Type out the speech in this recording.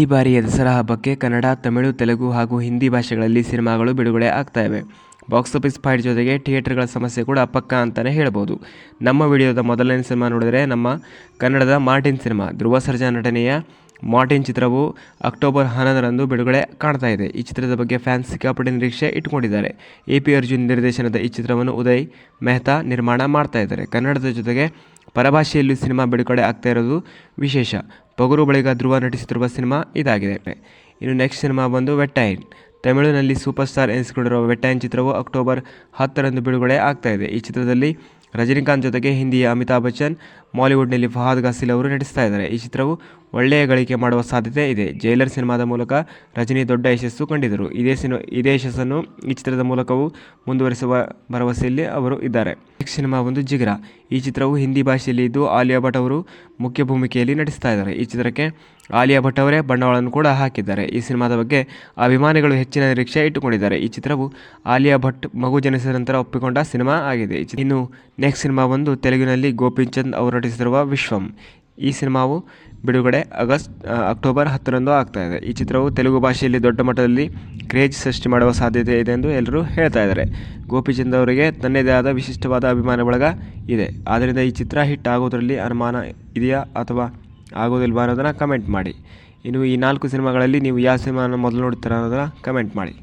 ಈ ಬಾರಿಯ ದಸರಾ ಹಬ್ಬಕ್ಕೆ ಕನ್ನಡ, ತಮಿಳು, ತೆಲುಗು ಹಾಗೂ ಹಿಂದಿ ಭಾಷೆಗಳಲ್ಲಿ ಸಿನಿಮಾಗಳು ಬಿಡುಗಡೆ ಆಗ್ತಾ ಬಾಕ್ಸ್ ಆಫೀಸ್ ಫೈಟ್ ಜೊತೆಗೆ ಥಿಯೇಟರ್ಗಳ ಸಮಸ್ಯೆ ಕೂಡ ಪಕ್ಕ ಅಂತಲೇ ಹೇಳ್ಬೋದು. ನಮ್ಮ ವಿಡಿಯೋದ ಮೊದಲನೇ ಸಿನಿಮಾ ನೋಡಿದರೆ ನಮ್ಮ ಕನ್ನಡದ ಮಾರ್ಟಿನ್ ಸಿನಿಮಾ, ಧ್ರುವ ಸರ್ಜಾ ನಟನೆಯ ಮಾರ್ಟಿನ್ ಚಿತ್ರವು ಅಕ್ಟೋಬರ್ ಹನ್ನೊಂದರಂದು ಬಿಡುಗಡೆ ಕಾಣ್ತಾ ಇದೆ. ಈ ಚಿತ್ರದ ಬಗ್ಗೆ ಫ್ಯಾನ್ಸ್ ಸಿಕ್ಕಾಪಟ್ಟೆ ನಿರೀಕ್ಷೆ ಇಟ್ಕೊಂಡಿದ್ದಾರೆ ಎ ಪಿ ಅರ್ಜುನ್ ನಿರ್ದೇಶನದ ಈ ಚಿತ್ರವನ್ನು ಉದಯ್ ಮೆಹ್ತಾ ನಿರ್ಮಾಣ ಮಾಡ್ತಾ ಇದ್ದಾರೆ. ಕನ್ನಡದ ಜೊತೆಗೆ ಪರಭಾಷೆಯಲ್ಲೂ ಸಿನಿಮಾ ಬಿಡುಗಡೆ ಆಗ್ತಾ ಇರೋದು ವಿಶೇಷ. ಪೊಗರು ಬಳಿಗ ಧ್ರುವ ನಟಿಸುತ್ತಿರುವ ಸಿನಿಮಾ ಇದಾಗಿದೆ. ಇನ್ನು ನೆಕ್ಸ್ಟ್ ಸಿನಿಮಾ ಬಂದು ವೆಟ್ಟೈನ್. ತಮಿಳಿನಲ್ಲಿ ಸೂಪರ್ ಸ್ಟಾರ್ ಎನಿಸಿಕೊಂಡಿರುವ ವೆಟ್ಟೈನ್ ಚಿತ್ರವು ಅಕ್ಟೋಬರ್ ಹತ್ತರಂದು ಬಿಡುಗಡೆ ಆಗ್ತಾ ಇದೆ. ಈ ಚಿತ್ರದಲ್ಲಿ ರಜನಿಕಾಂತ್ ಜೊತೆಗೆ ಹಿಂದಿಯ ಅಮಿತಾಬ್ ಬಚ್ಚನ್ ಮಾಲಿವುಡ್ನಲ್ಲಿ ಫಹಾದ್ ಗಾಸಿಲ್ ಅವರು ನಟಿಸ್ತಾ ಇದ್ದಾರೆ. ಈ ಚಿತ್ರವು ಒಳ್ಳೆಯ ಗಳಿಕೆ ಮಾಡುವ ಸಾಧ್ಯತೆ ಇದೆ. ಜೈಲರ್ ಸಿನಿಮಾದ ಮೂಲಕ ರಜನಿ ದೊಡ್ಡ ಯಶಸ್ಸು ಕಂಡಿದ್ದರು. ಇದೇ ಸಿನಿ, ಇದೇ ಯಶಸ್ಸನ್ನು ಈ ಚಿತ್ರದ ಮೂಲಕವೂ ಮುಂದುವರಿಸುವ ಭರವಸೆಯಲ್ಲಿ ಅವರು ಇದ್ದಾರೆ. ನೆಕ್ಸ್ಟ್ ಸಿನಿಮಾ ಒಂದು ಜಿಗ್ರ. ಈ ಚಿತ್ರವು ಹಿಂದಿ ಭಾಷೆಯಲ್ಲಿ ಇದ್ದು ಆಲಿಯಾ ಭಟ್ ಅವರು ಮುಖ್ಯ ಭೂಮಿಕೆಯಲ್ಲಿ ನಟಿಸ್ತಾ ಇದ್ದಾರೆ. ಈ ಚಿತ್ರಕ್ಕೆ ಆಲಿಯಾ ಭಟ್ ಅವರೇ ಬಂಡವಾಳವನ್ನು ಕೂಡ ಹಾಕಿದ್ದಾರೆ. ಈ ಸಿನಿಮಾದ ಬಗ್ಗೆ ಅಭಿಮಾನಿಗಳು ಹೆಚ್ಚಿನ ನಿರೀಕ್ಷೆ ಇಟ್ಟುಕೊಂಡಿದ್ದಾರೆ. ಈ ಚಿತ್ರವು ಆಲಿಯಾ ಭಟ್ ಮಗು ಜನಿಸಿದ ನಂತರ ಒಪ್ಪಿಕೊಂಡ ಸಿನಿಮಾ ಆಗಿದೆ. ಇನ್ನು ನೆಕ್ಸ್ಟ್ ಸಿನಿಮಾ ಒಂದು ತೆಲುಗಿನಲ್ಲಿ ಗೋಪಿಚಂದ್ ಅವರು ನಟಿಸಿರುವ ವಿಶ್ವಂ. ಈ ಸಿನಿಮಾವು ಬಿಡುಗಡೆ ಆಗಸ್ಟ್ ಅಕ್ಟೋಬರ್ ಹತ್ತರಂದು ಆಗ್ತಾಯಿದೆ ಈ ಚಿತ್ರವು ತೆಲುಗು ಭಾಷೆಯಲ್ಲಿ ದೊಡ್ಡ ಮಟ್ಟದಲ್ಲಿ ಕ್ರೇಜ್ ಸೃಷ್ಟಿ ಮಾಡುವ ಸಾಧ್ಯತೆ ಇದೆ ಎಂದು ಎಲ್ಲರೂ ಹೇಳ್ತಾ ಇದ್ದಾರೆ. ಗೋಪಿಚಂದ್ ಅವರಿಗೆ ತನ್ನದೇ ಆದ ವಿಶಿಷ್ಟವಾದ ಅಭಿಮಾನ ಬಳಗ ಇದೆ. ಆದ್ದರಿಂದ ಈ ಚಿತ್ರ ಹಿಟ್ ಆಗೋದರಲ್ಲಿ ಅನುಮಾನ ಇದೆಯಾ ಅಥವಾ ಆಗೋದಿಲ್ವಾ ಅನ್ನೋದನ್ನು ಕಮೆಂಟ್ ಮಾಡಿ. ಇನ್ನು ಈ ನಾಲ್ಕು ಸಿನಿಮಾಗಳಲ್ಲಿ ನೀವು ಯಾವ ಸಿನಿಮಾನ ಮೊದಲು ನೋಡ್ತೀರ ಅನ್ನೋದನ್ನು ಕಮೆಂಟ್ ಮಾಡಿ.